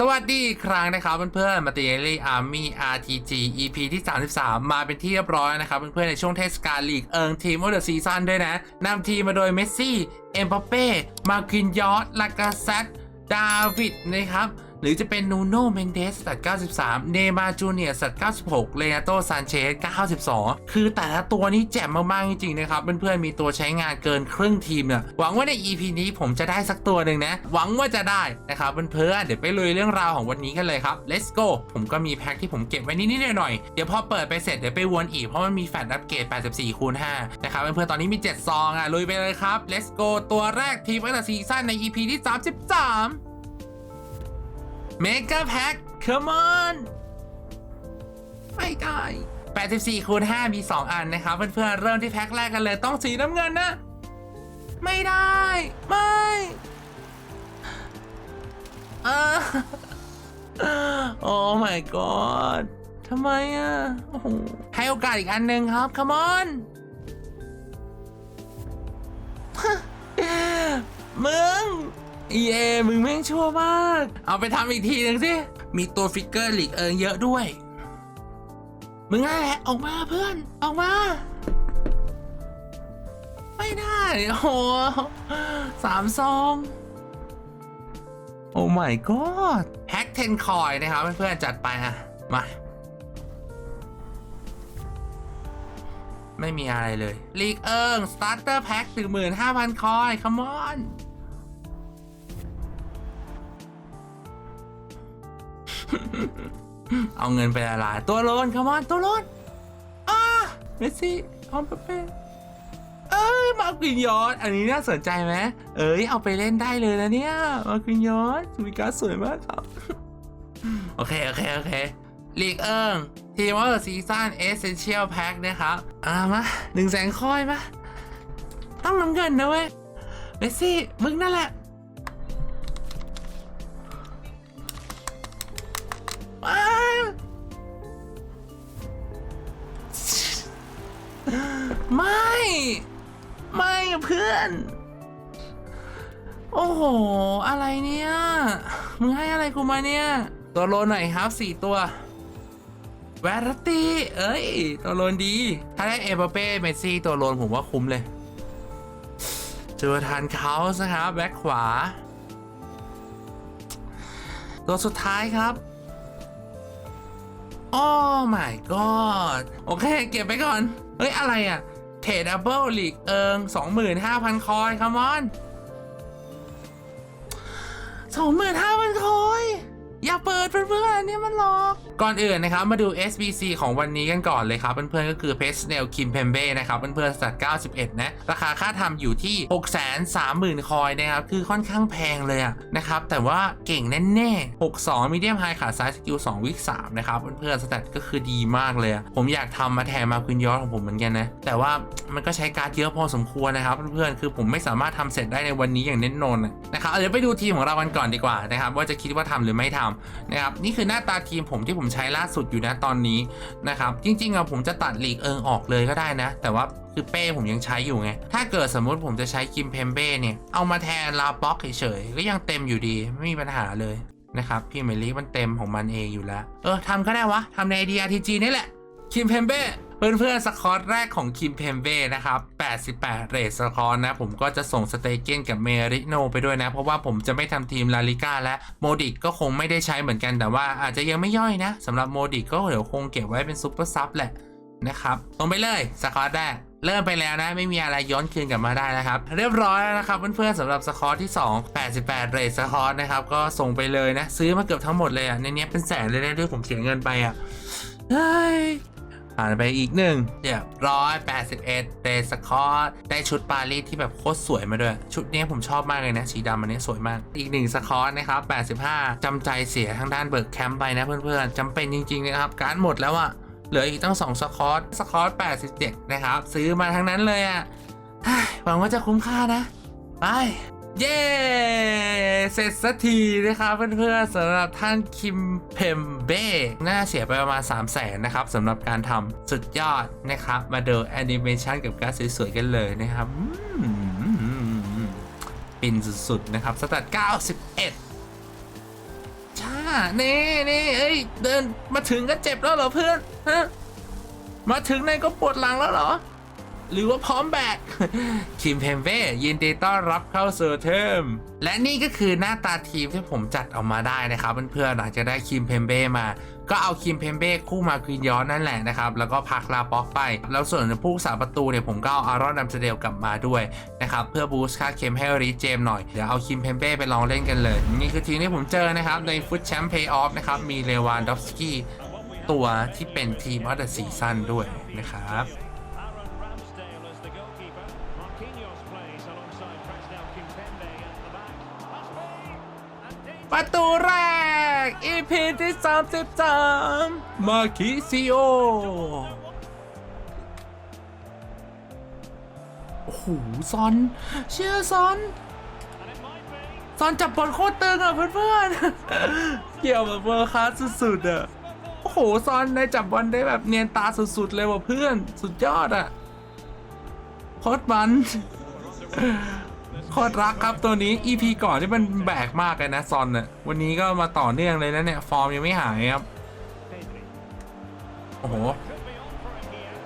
สวัสดีอีกครั้งนะครับเพื่อนๆมาตีเอลี่อาร์มี่ RTG EP ที่ 33 มาเป็นที่เรียบร้อยนะครับเพื่อนๆในช่วงเทศกาลลีกเอิงทีมออเดอร์ซีซั่นด้วยนะนำทีมมาโดยเมสซี่ เอ็มบัปเป้ มาคินยอสลากาเซตดาวิดนะครับ หรือจะเป็นนูโน่เมนเดสสัต93 เนมาจูเนียสัต96 เลนาโตซานเชส92 คือแต่ละตัวนี้แจ่มมาก ๆ จริง ๆ นะครับ เพื่อนๆมีตัวใช้งานเกินครึ่งทีมเนี่ยหวังว่าใน EP นี้ผมจะได้สักตัวหนึ่งนะ หวังว่าจะได้นะครับเพื่อนๆเดี๋ยวไปลุยเรื่องราวของวันนี้กันเลยครับ let's go ผมก็มีแพ็คที่ผมเก็บไว้นิดๆหน่อยๆเดี๋ยวพอเปิดไปเสร็จเดี๋ยวไปวนอีกเพราะมันมีแฟลชอัปเกรด84คูณ5นะครับเพื่อนๆตอนนี้มี 7 ซองอะลุยไปเลยครับ let's go ตัวแรกทีมอันดับซีซั่นใน EP ที่ 33 เมกาแพ็ค come on ไม่ได้ 84คูณ5มี 2 อันนะครับ เพื่อนๆ เริ่มที่แพ็คแรกกันเลยต้องสีน้ำเงินนะ ไม่ได้ ไม่ เออโอ้ my god ทำไมอะโอ้โหให้โอกาสอีกอันหนึ่งครับ come on มึง เย่มึงแม่งชั่วมาก เอาไปทำอีกทีหนึ่งสิ มีตัวฟิกเกอร์หลีกเอิงเยอะด้วย มึงนั่นแหละออกมาเพื่อน ออกมา ไม่ได้โอ้โหสามซอง โอ้ my god แพ็กเทนคอยนะครับเพื่อนๆจัดไปอะมา ไม่มีอะไรเลยลีกเอิงสตาร์เตอร์แพ็กหนึ่งหมื่นห้าพันคอยคัม เอาเงินไปละลายตัวโลนคัมอนตัวโลนอ่าเมสซี่ออมเปเป้เอ้ยมาร์กินยอสอันนี้น่าสนใจไหมเอ้ยเอาไปเล่นได้เลยนะเนี่ยมาร์กินยอสมีการสวยมากครับ โอเค โอเค โอเคลีกเอิงทีมว่าซีซั่นเอเซนเชียลแพ็คนะครับอ่ามาหนึ่งแสนคอยมาต้องน้ำเงินนะเว้ยเมสซี่มึงนั่นแหละ ไม่ ไม่เพื่อน โอ้โห อะไรเนี่ย มึงให้อะไรกูมาเนี่ย ตัวโลนหน่อยครับสี่ตัว แวรตีเอ้ย ตัวโลนดี ถ้าได้เอเบเป้ เมสซี่ ตัวโลนผมว่าคุ้มเลยเจอทานเขาสครับแบ็คขวา ตัวสุดท้ายครับโอ้ my god โอเค เก็บไปก่อน เฮ้ย อะไรอะ เทรดดับเบิลลีกเอิง25,000 คอยคัมอน25,000 คอย อย่าเปิดเพื่อนๆเนี่ยมันหลอกก่อนอื่นนะครับมาดู SBC ของวันนี้กันก่อนเลยครับเพื่อนๆก็คือเพสเนลคิมเพมเบ้นะครับเพื่อนๆสัตว์91 นะ ราคาค่าทำอยู่ที่ 630,000 คอยนะครับ คือค่อนข้างแพงเลยอะนะครับ แต่ว่าเก่งแน่ๆ 62มีเดียมไฮขาซ้ายสกิล2วิก3นะครับ เพื่อนๆสแตทก็คือดีมากเลย ผมอยากทำมาแทนมาคุณยอดของผมเหมือนกันนะ แต่ว่ามันก็ใช้การ์ดเยอะพอสมควรนะครับ เพื่อนๆคือผมไม่สามารถทำเสร็จได้ในวันนี้อย่างแน่นอนนะครับเอาเดี๋ยวไปดูทีมของเรากันก่อนดีกว่านะครับว่าจะคิดว่าทำหรือไม่ทำนะครับนี่คือหน้าตาทีมผมที่ผมใช้ล่าสุดอยู่นะตอนนี้นะครับจริงๆอะผมจะตัดหลีกเอิงออกเลยก็ได้นะ แต่ว่าคือเป้ผมยังใช้อยู่ไง ถ้าเกิดสมมุติผมจะใช้กิมเพมเบ้เนี่ยเอามาแทนลาป็อกเฉยๆก็ยังเต็มอยู่ดีไม่มีปัญหาเลยนะครับพี่เมลี่มันเต็มของมันเองอยู่แล้ว เออทำก็ได้วะทำในไอเดียทีจีนี่แหละ คิมเพมเบ้เพื่อนๆสคอตแรกของคิมเพมเบ้นะครับ 88 เรทสคอตนะ ผมก็จะส่งสเตเกนกับเมริโนไปด้วยนะ เพราะว่าผมจะไม่ทำทีมลาลิก้าและโมดิกก็คงไม่ได้ใช้เหมือนกันแต่ว่าอาจจะยังไม่ย่อยนะสำหรับโมดิกก็เดี๋ยวคงเก็บไว้เป็นซุปเปอร์ซับแหละนะครับลงไปเลยสคอตแรกเริ่มไปแล้วนะ ไม่มีอะไรย้อนคืนกลับมาได้นะครับ เรียบร้อยแล้วนะครับ เพื่อนๆสำหรับสคอร์ที่ 2 88 เรทสคอร์นะครับ ก็ส่งไปเลยนะ ซื้อมาเกือบทั้งหมดเลยอะ ในนี้เป็นแสนเลยนะด้วยผมเสียเงินไปอะเฮ้ย ผ่านไปอีกหนึ่งเรียบร้อย81เรทสคอร์ได้ชุดปารีสที่แบบโคตรสวยมาด้วย ชุดนี้ผมชอบมากเลยนะ สีดำอันนี้สวยมาก อีกหนึ่งสคอร์นะครับ85จำใจเสียทางด้านเบิร์กแคมป์ไปนะเพื่อนๆจำเป็นจริงๆนะครับ การดหมดแล้วอะเหลืออีกตั้ง2สคอตสคอต87 นะครับ ซื้อมาทั้งนั้นเลยอะหวังว่าจะคุ้มค่านะ ไป เย้ เสร็จสักทีนะครับเพื่อนๆสำหรับท่านคิมเพมเบ้น่าเสียไปประมาณ 3 0 0แสนนะครับสำหรับการทำสุดยอดนะครับ มาเดูแอนิเมชันกับการสวยๆกันเลยนะครับอืมปินสุดๆนะครับสแตท91ใช่นี่นี่เอ้ย เดินมาถึงก็เจ็บแล้วเหรอเพื่อนฮะมาถึงในก็ปวดหลังแล้วเหรอ หรือว่าพร้อมแบกคิมเพมเบ้ยินดีต้อนรับเข้าสู่เทมและนี่ก็คือหน้าตาทีมที่ผมจัดออกมาได้นะครับเพื่อนๆหลังจากได้คิมเพมเบ้มา ก็เอาคิมเพมเบ้คู่มาควินย้อนนั่นแหละนะครับ แล้วก็พักลาป็อกไป แล้วส่วนผู้สาประตูเนี่ยผมก็เอาอารอนดัมสเดลกลับมาด้วยนะครับ เพื่อบูสต์ค่าเค็มให้รีเจมหน่อย เดี๋ยวเอาคิมเพมเบ้ไปลองเล่นกันเลย นี่คือทีมที่ผมเจอนะครับ ในฟุตแชมป์เพย์ออฟนะครับมีเลวานดอฟสกี้ตัวที่เป็นทีมออเดอะซีซั่นด้วยนะครับ ประตูแรก EP ที่ 33 มาคิซิโอ โอ้โห ซอน เชื่อซอน ซอนจับบอลโคตรตึงอะเพื่อนๆ เกี่ยวแบบเวอร์คลาสสุดๆอะ โอ้โห ซอนได้จับบอลได้แบบเนียนตาสุดๆเลยว่ะเพื่อน สุดยอดอะ โคตรมัน คตรรักครับตัวนี้ EP ก่อนที่มันแบกมากเลยนะซอนน่ะวันนี้ก็มาต่อเนื่องเลยนะเนี่ย ฟอร์มยังไม่หายครับ Pedri. โอ้โห Could be on for it here.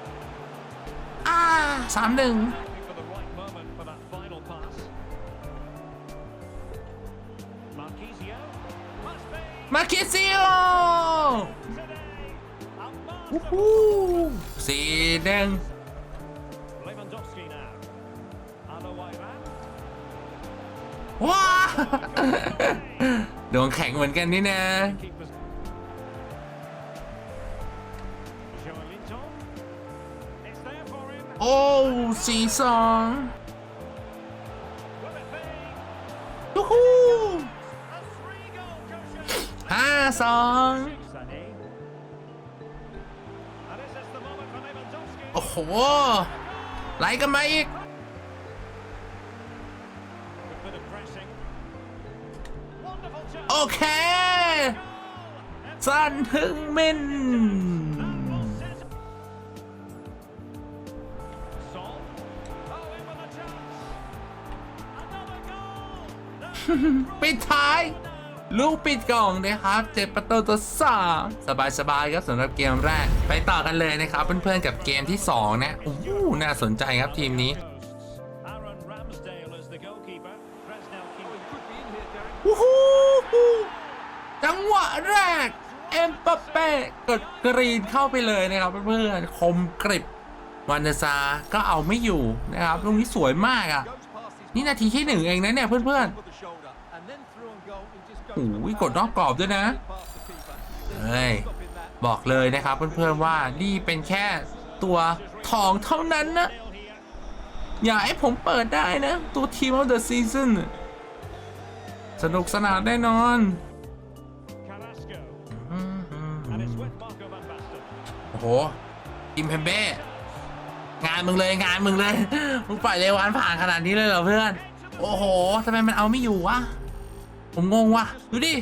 อ่าสามหนึ่ง Looking for the right moment for that final pass. Marquisio. Must be มาคิซิโอ today. And Mark วู้ฮู้สี่หนึ่ง ว้าดวงแข็งเหมือนกันนี่นะโอ้สี่สองยูฮูห้าสองโอ้โหไหลกันมาอีก เค สันถึงมิน Son. Oh, in with a chance. Another goal. ปิดท้าย ลูกปิดกล่องนะครับเจ็ดประตูต่อสามสบายๆครับสำหรับเกมแรก ไปต่อกันเลยนะครับ เพื่อนๆกับเกมที่ 2 นะโอ้โหน่าสนใจครับทีมนี้ รีนเข้าไปเลยนะครับเพื่อนๆคมกริบวันเดซาก็เอาไม่อยู่นะครับตรงนี้สวยมากอะนี่นาทีที่หนึ่งเองนะเนี่ยเพื่อนๆโอ้ยกดนอกกรอบด้วยนะเฮ้ยบอกเลยนะครับเพื่อนๆว่านี่เป็นแค่ตัวทองเท่านั้นนะอย่าให้ผมเปิดได้นะ ตัวทีม of the season สนุกสนานแน่นอน โหทีมเพมเบ้งานมึงเลยงานมึงเลย มึงปล่อยเลวานผ่านขนาดนี้เลยเหรอเพื่อน โอ้โหทำไมมันเอาไม่อยู่วะ ผมงงวะดูดิ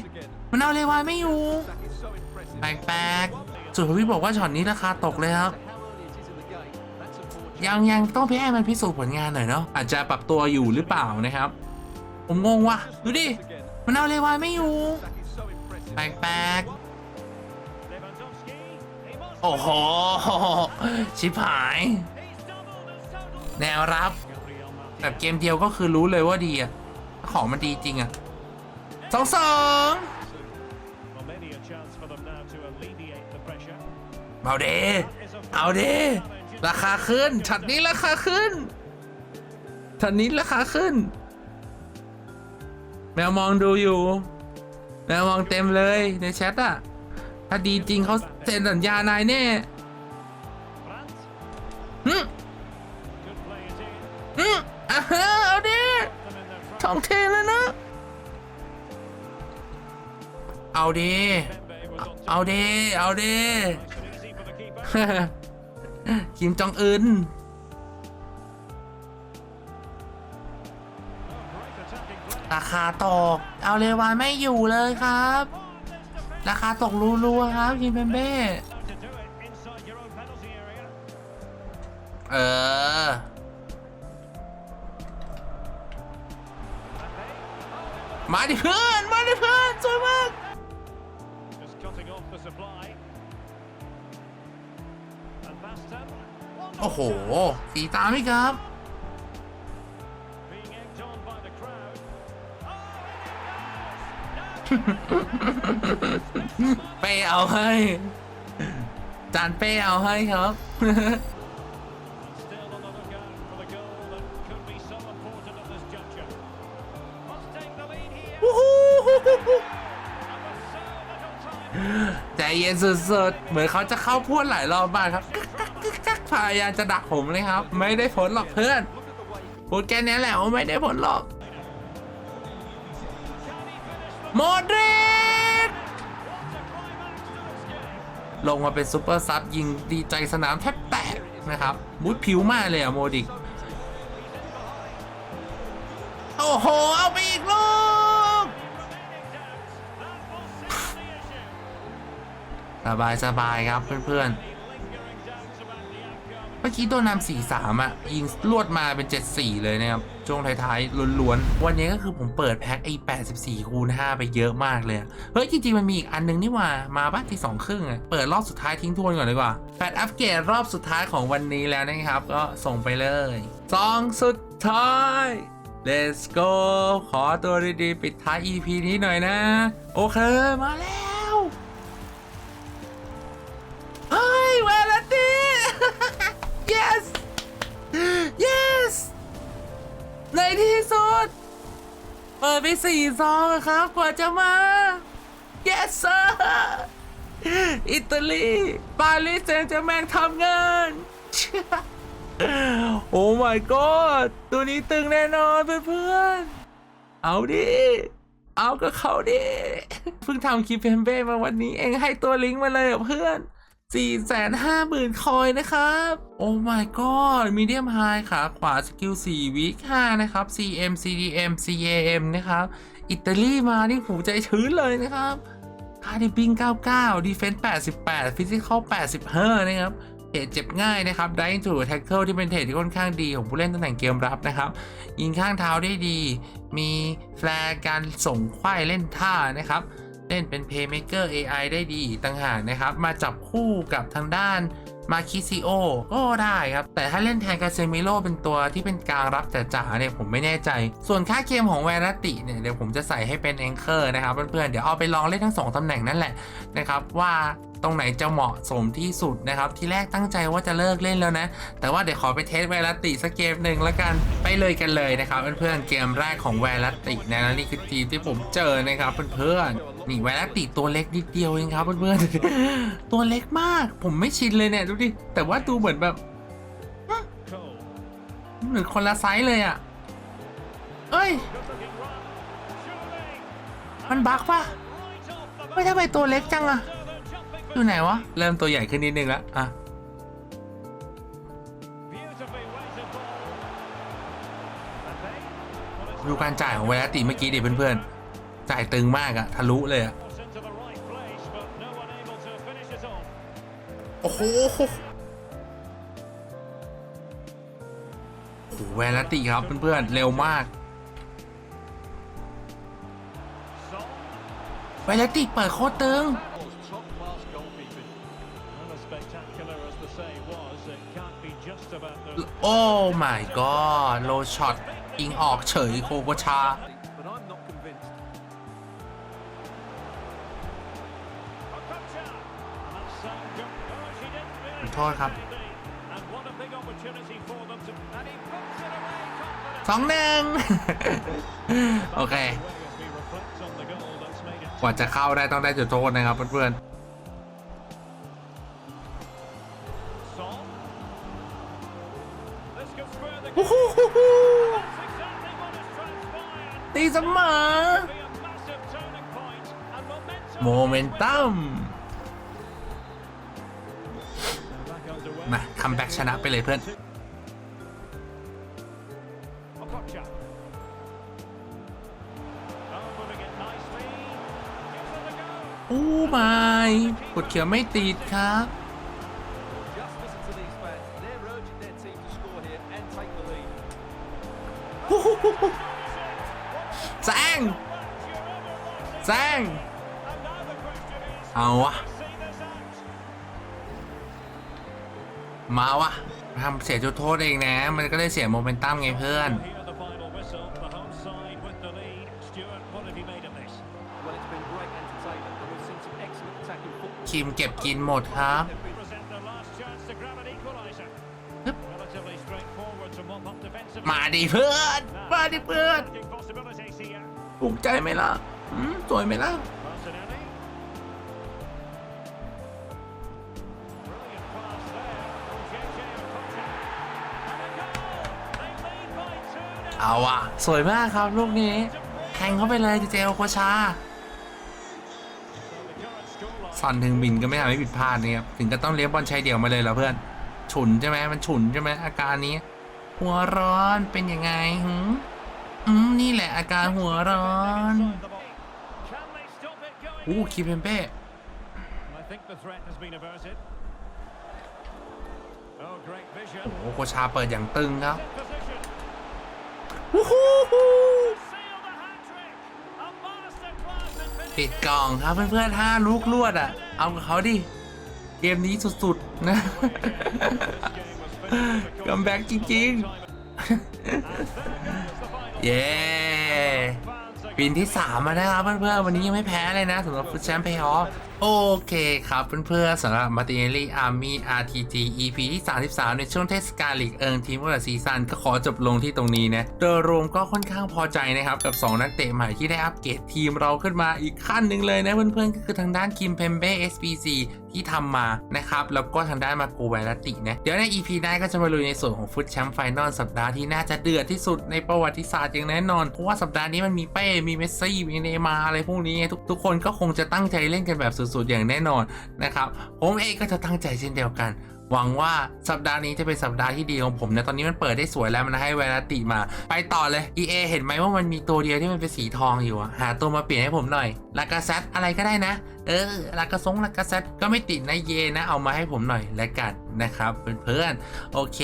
มันเอาเลวานไม่อยู่ แปลกๆสุดพี่บอกว่าช็อตนี้ราคาตกเลยครับ ยังยังต้องไปให้มันพิสูจน์ผลงานหน่อยเนาะ อาจจะปรับตัวอยู่หรือเปล่านะครับ ผมงงวะดูดิ มันเอาเลวานไม่อยู่ แปลก Lewandowski. โอ้โห ชิบหาย แนวรับ แบบเกมเดียวก็คือรู้เลยว่าดีอะของมันดีจริงอะสองสองเอาเดเอาเดราคาขึ้นช็อตนี้ราคาขึ้นช็อตนี้ราคาขึ้น แมวมองดูอยู่ แมวมองเต็มเลยในแชทอะ ถ้าดีจริงเขาเซ็นสัญญานายแน่ฮึฮึอะฮะเอาดิสองเทแล้วนะ เอาดิเอาดิเอาดิคิมจองอึนราคาตก เอาเลวานไม่อยู่เลยครับ ราคาตกรัวๆครับคิมเพมเบ้เออ มาดิเพื่อน มาดิเพื่อนสวยมากโอ้โห สีตาไหมครับ เป้เอาให้จานเป้เอาให้ครับ ใจเย็นสุดๆ เหมือนเขาจะเข้าพวดหลายรอบมากครับกึกกักกึกกักพยายามจะดักผมเลยครับ ไม่ได้ผลหรอกเพื่อน พูดแค่นี้แหละว่าไม่ได้ผลหรอก โมดริกลงมาเป็นซูเปอร์ซับยิงดีใจสนามแทบแตกนะครับมุดผิวมากเลยอะโมดิก โอ้โห เอาไปอีกลูก สบายสบายครับเพื่อนๆ เมื่อกี้โดนนำสี่สามอะยิงลวดมาเป็น7-4เลยนะครับ ช่วงท้ายๆล้วนๆ วันนี้ก็คือผมเปิดแพ็คไอ้84คูณ5ไปเยอะมากเลย เฮ้ย จริงๆ มันมีอีกอันนึงนี่ว่า มาบ้านที่2ครึ่งอะเปิดรอบสุดท้ายทิ้งทวนก่อนดีกว่าแฟดอัปเกรดรอบสุดท้ายของวันนี้แล้วนะครับ ก็ส่งไปเลยซองสุดท้าย let's go ขอตัวดีๆ ปิดท้าย EP นี้หน่อยนะ โอเค มาแล้วเฮ้ยเวลาดี yes yes ในที่สุด เปิดไปสี่ซองอะครับ กว่าจะมา yes sir อิตาลี ปารีสแซงต์แจร์แมงทำงาน โอ้ my god ตัวนี้ตึงแน่นอนเพื่อนๆ เอาดิ เอาก็เขาดิ เพิ่งทำคลิปเพมเบ้มาวันนี้เองให้ตัวลิงก์มาเลยเพื่อน 4 5 0 0 0 0 คอยนะครับ โอ้ my god มีเดียมไฮขาขวาสกิล 4 วิค5นะครับ CM CDM CAM นะครับ อิตาลีมานี่หูใจชื้นเลยนะครับคาร์ดิบิง99 Defense 88 Physical 85 นะครับเทรดเจ็บง่ายนะครับได้ถูกแท็กเกิลที่เป็นเทรดที่ค่อนข้างดีของผู้เล่นตำแหน่งเกมรับนะครับ ยิงข้างเท้าได้ดี มีแฟร์การส่งควายเล่นท่านะครับ เล่นเป็น Playmaker AI ได้ดีต่างหากนะครับ มาจับคู่กับทางด้านมาคิซิโอก็ได้ครับ แต่ถ้าเล่นแทนกาเซมิโลเป็นตัวที่เป็นกลางรับจ๋าๆเนี่ยผมไม่แน่ใจ ส่วนค่าเกมของแวรติเนี่ยเดี๋ยวผมจะใส่ให้เป็นแองเกอร์นะครับเพื่อนๆเดี๋ยวเอาไปลองเล่นทั้งสองตำแหน่งนั่นแหละนะครับว่า ตรงไหนจะเหมาะสมที่สุดนะครับ ที่แรกตั้งใจว่าจะเลิกเล่นแล้วนะ แต่ว่าเดี๋ยวขอไปเทสแวรัติสักเกมหนึ่งแล้วกันไปเลยกันเลยนะครับเพื่อนๆเกมแรกของแวรัตินะนี่คือทีมที่ผมเจอนะครับเพื่อนๆนี่แวรัติตัวเล็กนิดเดียวเองครับเพื่อนๆตัวเล็กมากผมไม่ชินเลยเนี่ยดูดิแต่ว่าดูเหมือนแบบเหมือนคนละไซส์เลยอะเอ้ย มันบักปะไม่ทำไมตัวเล็กจังอะ อยู่ไหนวะ เริ่มตัวใหญ่ขึ้นนิดนึงแล้วอะดูการจ่ายของเวลาติเมื่อกี้ดิเพื่อนๆ จ่ายตึงมากอะทะลุเลยอะโอ้โหโอ้โหเวลาติครับเพื่อนๆ เร็วมากเวลาติเปิดโคตรตึง โอ้ my god โลช็อตยิงออกเฉยโคโกชา but I'm not convinced. Okocha. And that's sound good. Oh, she didn't really ขอโทษครับ And what a big opportunity for them to. And he puts it away confidently. สองหนึ่งโอเค Away as we reflect on the goal that's made it กว่าจะเข้าได้ต้องได้จุดโทษนะครับเพื่อน Son. ตีเสมอ Be a massive turning point and momentum. โมเมนตัม Back underway. มาคัมแบ็กชนะไปเลยเพื่อน Okocha. Oh, moving it nicely. Gives it a go. โอ้ไม่กดเขียวไม่ติดครับ แซงแซงเอาวะ มาวะทำเสียจุดโทษเองนะ มันก็ได้เสียโมเมนตัมไงเพื่อน คิมเก็บกินหมดครับ ดิเพื่อน มาดิเพื่อน Attacking possibilities here. ภูมิใจไหมล่ะอืมสวยไหมล่ะเอาอะสวยมากครับลูกนี้แทงเข้าไปเลยเจเจโอโคชา So the current scoreline ซอนถึงบินก็ไม่ทำให้ผิดพลาดนะครับถึงก็ต้องเลี้ยงบอลชายเดี่ยวมาเลยเหรอเพื่อน ฉุนใช่ไหมมันฉุนใช่ไหมอาการนี้ หัวร้อนเป็นยังไงหืมอืมนี่แหละอาการหัวร้อน inside the ball. Can they stop it going อู้ in? คิมเพมเป้ I think the threat has been averted. Oh, great vision. โอ้โหโคชาเปิดอย่างตึงครับ In position. วู้ฮู้ฮู้ Seal the hat-trick. A masterclass in ปิด finishing. กล่องครับเพื่อนๆห้าลูกลวดอะ เอากับเขาดิ เกมนี้สุด ๆ นะ คัมแบ็กจริงๆ เย้ปีนที่ 3 มานะครับเพื่อนๆ วันนี้ยังไม่แพ้เลยนะสำหรับแชมป์เพย์ออฟ โอเคครับเพื่อนๆสำหรับมาติเนลี่อาร์มี่ RTG EP ที่ 33 ในช่วงเทศกาลลีกเอิงทีมของซีซันก็ขอจบลงที่ตรงนี้นะโดยรวมก็ค่อนข้างพอใจนะครับ กับ 2 นักเตะใหม่ที่ได้อัปเกรดทีมเราขึ้นมาอีกขั้นหนึ่งเลยนะเพื่อนๆ ก็คือทางด้านคิมเพมเบ้ SBC ที่ทำมานะครับ แล้วก็ทางด้านมาโกไวรตินะเดี๋ยวใน EP หน้าก็จะมาลุยในส่วนของฟุตแชมป์ไฟนอลสัปดาห์ที่น่าจะเดือดที่สุดในประวัติศาสตร์อย่างแน่นอนเพราะว่าสัปดาห์นี้มันมีเป้มีเมสซี่มีเนมาร์อะไรพวกนี้ทุกทุกคนก็คงจะตั้งใจเล่นกันแบบสุดๆอย่างแน่นอนนะครับ ผมเองก็จะตั้งใจเช่นเดียวกัน หวังว่าสัปดาห์นี้จะเป็นสัปดาห์ที่ดีของผมนะตอนนี้มันเปิดได้สวยแล้วมันให้เวรัติมา ไปต่อเลย EA เห็นไหมว่ามันมีตัวเดียวที่มันเป็นสีทองอยู่อะหาตัวมาเปลี่ยนให้ผมหน่อยลากาเซตอะไรก็ได้นะ เออลากาซงลากาเซตก็ไม่ติดนะเยนะเอามาให้ผมหน่อยและกัน นะครับเพื่อนๆ โอเค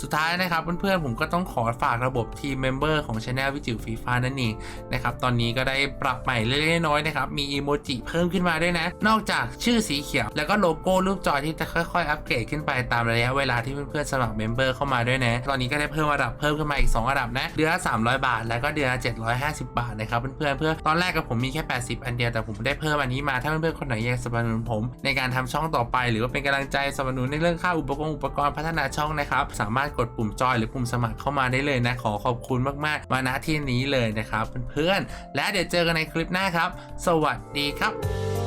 สุดท้ายนะครับเพื่อนๆ ผมก็ต้องขอฝากระบบทีมเมมเบอร์ของช anel วิจิวฟีฟ่านั่นเองนะครับ ตอนนี้ก็ได้ปรับใหม่เล็กๆน้อยๆนะครับ มีอีโมจิเพิ่มขึ้นมาด้วยนะ นอกจากชื่อสีเขียว แล้วก็โลโก้รูปจอที่จะค่อยๆ อัปเกรดขึ้นไปตามระยะเวลาที่เพื่อนๆสมัครเมมเบอร์เข้ามาด้วยนะ ตอนนี้ก็ได้เพิ่มระดับเพิ่มขึ้นมาอีก 2 ระดับนะ เดือนละ300 บาท แล้วก็เดือนละ750 บาทนะครับเพื่อนๆ เพื่อตอนแรกกับผมมีแค่ 80 อันเดียวแต่ผมได้เพิ่มอันนี้มาถ้าเพื่อนๆคนไหนอยากสนับสนุนผมในการทำช่องต่อไป หรือว่าเป็นกำลังใจสนับสนุนในเรื่องค่าอุปกรณ์อุปกรณ์พัฒนาช่องนะครับ สามารถกดปุ่มจอยหรือปุ่มสมัครเข้ามาได้เลยนะ ขอขอบคุณมากๆ มาณที่นี้เลยนะครับ เพื่อนๆ และเดี๋ยวเจอกันในคลิปหน้าครับ สวัสดีครับ